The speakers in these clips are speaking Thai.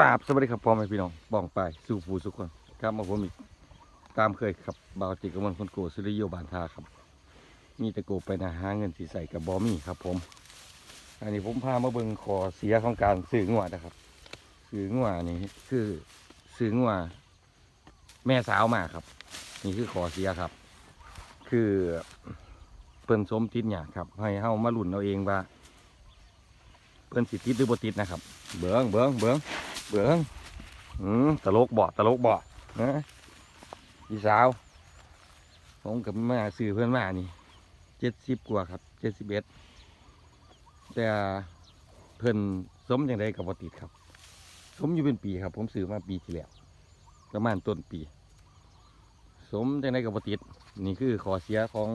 ราบสวัสดีครับพ่อแม่พี่น้องบ้องไปสู่ผู้สุขคนครับมาผมอีกตามเคยครับบาวจิกกบมันคนโกสุริโยบานทาครับ มีตะโกไปนะหาเงินสีใส่กับบอมี่ครับผม อันนี้ผมพามาเบิงขอเสียของการซื้องัวนะครับซื้องัวนี่คือซื้องัวแม่สาวมาครับ นี่คือขอเสียครับ คือเพิ่นสมติดหยากครับ ให้เฮามาลุ่นเอาเองว่าเพิ่นสิติดหรือบ่ติดนะครับ เบิ้งเบิ้งเบิ้ง เบิ้งอืมตลกบ่ตลกบ่นะพี่สาว ผมกับแม่ซื้อเพื่อนมานี่เจ็ดสิบกว่าครับเจ็ดสิบเอ็ดแต่เพิ่อนสมอย่างไรกับบ่ติดครับ สมอยู่เป็นปีครับ ผมซื้อมาปีที่แล้วประมาณต้นปี สมอย่างไรกับบ่ติดนี่คือขอเสียของ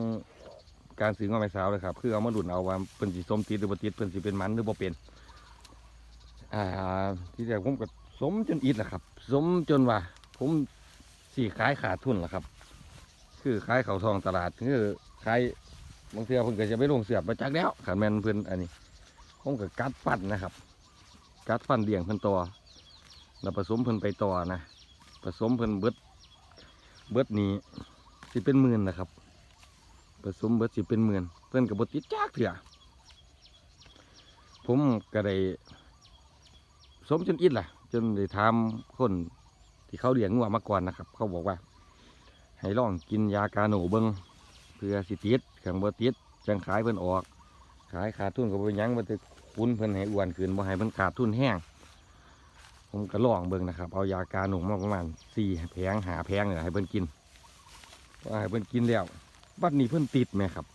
การซื้อมาแม่สาวเลยครับ คือเอามาดุนเอาว่าเพิ่นสิสมติดหรือบ่ติดเพิ่นสิเป็นมันหรือบ่เป็น อ่าที่แรกผมก็สมจนอิดแหละครับ สมจนว่า ผมสี่ขายขาดทุนแหละครับ คือขายเขาทองตลาดคือขายบางเทื่อเพิ่นก็จะไม่ลงเสือบมาจากแล้วขันแมนเพิ่นอันนี้ผมก็กัดฟันนะครับ กัดฟันเลี้ยงเพิ่นต่อแล้วผสมเพิ่นไปต่อนะผสมเพิ่นเบิดเบิดนี้สิเป็นหมื่นนะครับผสมเบิดสิเป็นหมื่นเพิ่นกับบติดจากเถื่อผมก็ได้ สมจนอิดล่ะ จนได้ถามคนที่เขาเลี้ยงงัวมาก่อนนะครับ เขาบอกว่า ให้ลองกินยากาโหนูเบิงเพื่อสิติดขังบ่ติดจังขายเพิ่นออก ขายขาดทุนก็บ่หยังบ่ได้คุณเพิ่นให้อ้วนขึ้นบ่ให้เพิ่นขาดทุนแห้งผมก็ลองเบิ่งนะครับ เอายากาหนูมาประมาณสี่แผงหาแผงเนี่ยให้เพิ่นกินว่าให้เพิ่นกินแล้วบัดนี้เพิ่นติดไหมครับ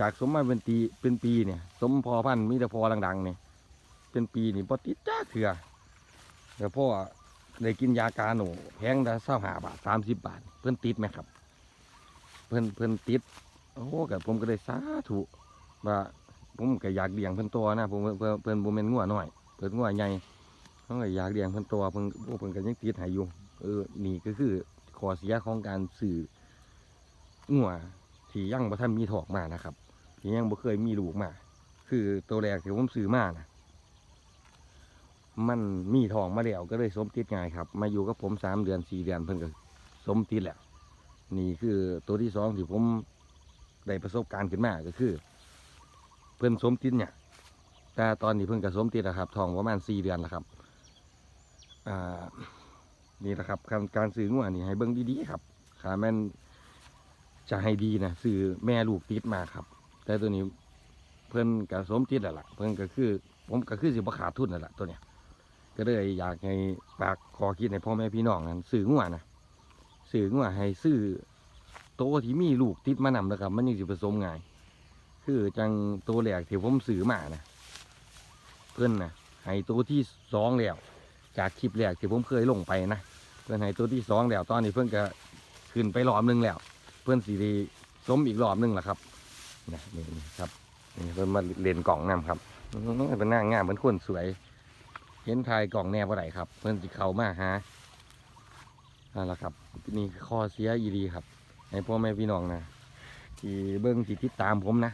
จากสมมาเป็นปีเป็นปีเนี่ย สมพอพันมีแต่พอดังๆเนี่ย เป็นปีนี่บ่ติดจ้าเถื่อแต่พ่อได้กินยากาหนูแพงละเศร้าหาบาทสามสิบบาท เพิ่อนติดไหมครับ เพิ่อนเพิ่อนติดโอ้กับผมก็ได้สาธุว่าผมก็อยากเลี้ยงเพิ่อนตัวนะผมเพิ่อนเพิ่อนบ่แม่นงัวน้อยเพิ่นงัวใหญ่เขาก็อยากเลี้ยงเพิ่อนตัวเพิ่นโอ้เพิ่อนก็ยังติดให้อยู่เออนี่ก็คือขอเสียของการสื่องัวที่ยังบ่ทันมีถอกมานะครับที่ยังบ่เคยมีลูกมา คือตัวแรกที่ผมซื้อมานะ มันมีทองมาแล้วก็เลยสมติดง่ายครับ มาอยู่กับผมสามเดือนสี่เดือนเพิ่นก็สมติดแหล้วนี่คือตัวที่สองที่ผมได้ประสบการณ์ขึ้นมาก็คือ เพิ่นสมติดเนี่ยแต่ตอนนี้เพิ่นก็สมติดแล้วครับทองประมาณสี่เดือนแล้วครับอ่านี่แหละครับการการซื้องัวนี่ให้เบิ่งดีๆครับขาแม่นจะให้ดีนะซื้อแม่ลูกติดมาครับ แต่ตัวนี้เพิ่นก็สมติดแล้วล่ะเพิ่นก็คือผมก็คือสิบขาดทุนนั่นแหละตัวเนี้ย ก็เลยอยากให้ฝากขอคิดในพ่อแม่พี่น้องนั้นสื่องัวนะสื่องัวให้ซื้อโตที่มีลูกติดมานำนะครับ มันยังสิผสมง่าย คือจังโตัวแรกที่ผมซื้อมานะเพื่อนนะให้โตที่สองแล้ว จากคลิปแรกที่ผมเคยลงไปนะเพื่อนให้โตที่สองแล้วตอนนี้เพื่อนก็ขึ้นไปรอบหนึงแล้ว เพื่อนสีดีสมอีกรอบหนึงแหละครับนะนี่ครับนี่เพื่อนมาเล่นกล่องนํครับเป็นหน้างามเป็นคนสวย เห็นทายกล่องแนวอะไรครับ เพื่อนสิเขามาหานั่นแหละครับ นี่คอข้อเสียอีดีครับให้พ่อแม่พี่น้องนะที่เบิ้งที่ติดตามผมนะ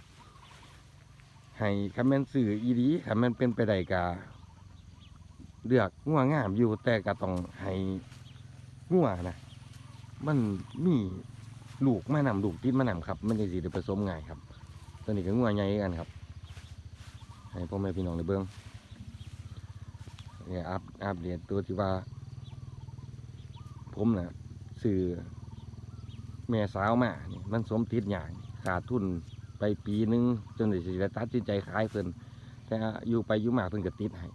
ให้คำแม่นสื่ออีดีคำแม่นเป็นไปได้กาเลือกงัวงามอยู่แต่ก็ต้องให้งัวนะมันมีลูกมานำลูกติดมานำครับ มันจะสิได้ผสมง่ายครับตัวนี้ก็งัวใหญ่กันครับ ให้พ่อแม่พี่น้องได้เบิ่ง เนี่ยอัพอัปเดตตัวที่ว่า ผมน่ะสื่อแม่สาวมานี่มันสมติดอย่างขาดทุนไปปีนึงจนได้สิได้ตัดสินใจขายเพิ่นแต่อยู่ไปอยู่มาเพิ่นก็ติดให้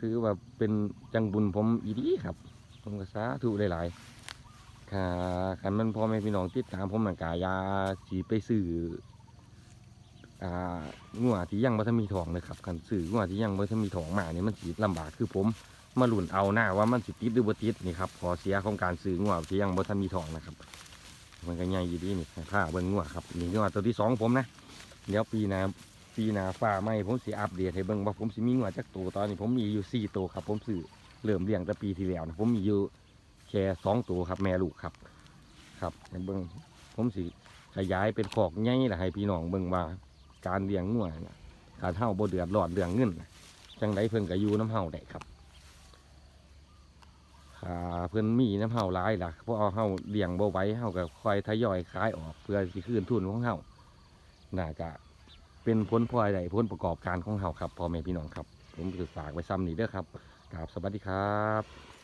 คือว่าเป็นจังบุญผมอีดีครับ ผมก็สาธุหลายๆค่ะคันมันพ่อแม่พี่น้องติดตามผมหนังกายาสีไปซื้อ อ่างัวที่ยังบ่ทันมีทองเลยครับคันซื้องัวที่ยังบ่ทันมีทองมาเนี่ยมันสิลำบากคือผมมาหลุนเอาหน้าว่ามันสิติดหรือบ่ติดนี่ครับขอเสียของการซื้องัวที่ยังบ่ทันมีทองนะครับ มันก็ใหญ่อยู่ดีนี่ผ้าเบิ่งงัวครับนี่งัวตัวที่สองผมนะเดี๋ยวปีหน้าปีหน้าฟ้าไหมผมสิอัปเดตให้เบิ่งว่าผมสิมีงัวจักตัวตอนนี้ผมมีอยู่สี่ตัวครับ ผมซื้อเริ่มเลี้ยงแต่ปีที่แล้วนะผมมีอยู่แค่สองตัวครับ แม่ลูกครับ ครับเบิ่งผมสิขยายเป็นขอกใหญ่ละให้พี่น้องเบิ่งว่า การเลี้ยงงัวนะการเท่าบ่เดือดร้อนเรื่องเงินนะจังไดเพิ่นก็อยู่น้ำเฮาได้ครับถ้าเพิ่นมีน้ำเฮาหลายล่ะเพราะเอาเฮาเลี้ยงบ่ไว้เฮาก็คอยทยอยขายออกเพื่อสิคืนทุนของเฮาน่าจะเป็นผลพลอยได้ผลประกอบการของเฮาครับพ่อแม่พี่น้องครับ ผมจะฝากไว้ซ้ำนี่เด้อครับกราบสวัสดีครับ